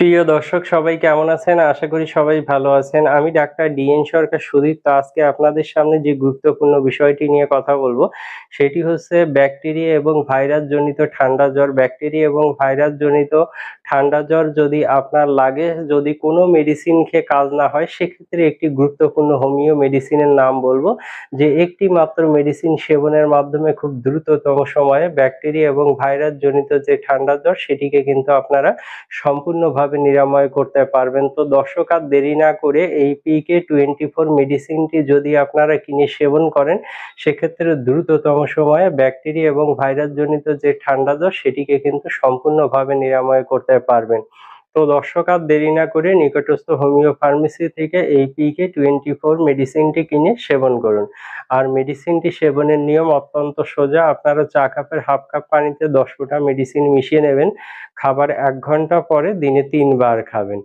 প্রিয় দর্শক সবাই কেমন আছেন? আশা করি সবাই ভালো আছেন। আমি ডাক্তার ডিএন সরকার সুদীপ। তো আজকে আপনাদের সামনে যে গুরুত্বপূর্ণ বিষয়টি নিয়ে কথা বলব সেটি হচ্ছে ব্যাকটেরিয়া এবং ভাইরাস জনিত ঠান্ডা জ্বর। ব্যাকটেরিয়া এবং ভাইরাস জনিত ঠান্ডা জ্বর যদি আপনার লাগে, যদি কোনো মেডিসিন খেয়ে কাজ না হয়, সেক্ষেত্রে একটি গুরুত্বপূর্ণ হোমিও মেডিসিনের নাম বলব যে একটি মাত্র মেডিসিন সেবনের মাধ্যমে খুব দ্রুততম সময়ে ব্যাকটেরিয়া এবং ভাইরাস জনিত যে ঠান্ডা জ্বর, সেটিকে কিন্তু আপনারা সম্পূর্ণভাবে নিরাময় করতে পারবেন। তো দর্শক আর দেরি না করে এই পিকে 24 মেডিসিনটি যদি আপনারা কিনে সেবন করেন, সেক্ষেত্রে দ্রুততম সময়ে ব্যাকটেরিয়া এবং ভাইরাসজনিত যে ঠান্ডা জ্বর, সেটিকে কিন্তু সম্পূর্ণভাবে নিরাময় করতে পারবেন। তো দর্শক আর দেরি না করে নিকটস্থ হোমিও ফার্মেসি থেকে এই পিকে 24 মেডিসিনটি কিনে সেবন করুন। আর মেডিসিনটি সেবনের নিয়ম অত্যন্ত সোজা। আপনারা চা কাপের হাফ কাপ পানিতে 10 ফোঁটা মেডিসিন মিশিয়ে নেবেন। খাবার এক ঘণ্টা পরে দিনে তিনবার খাবেন।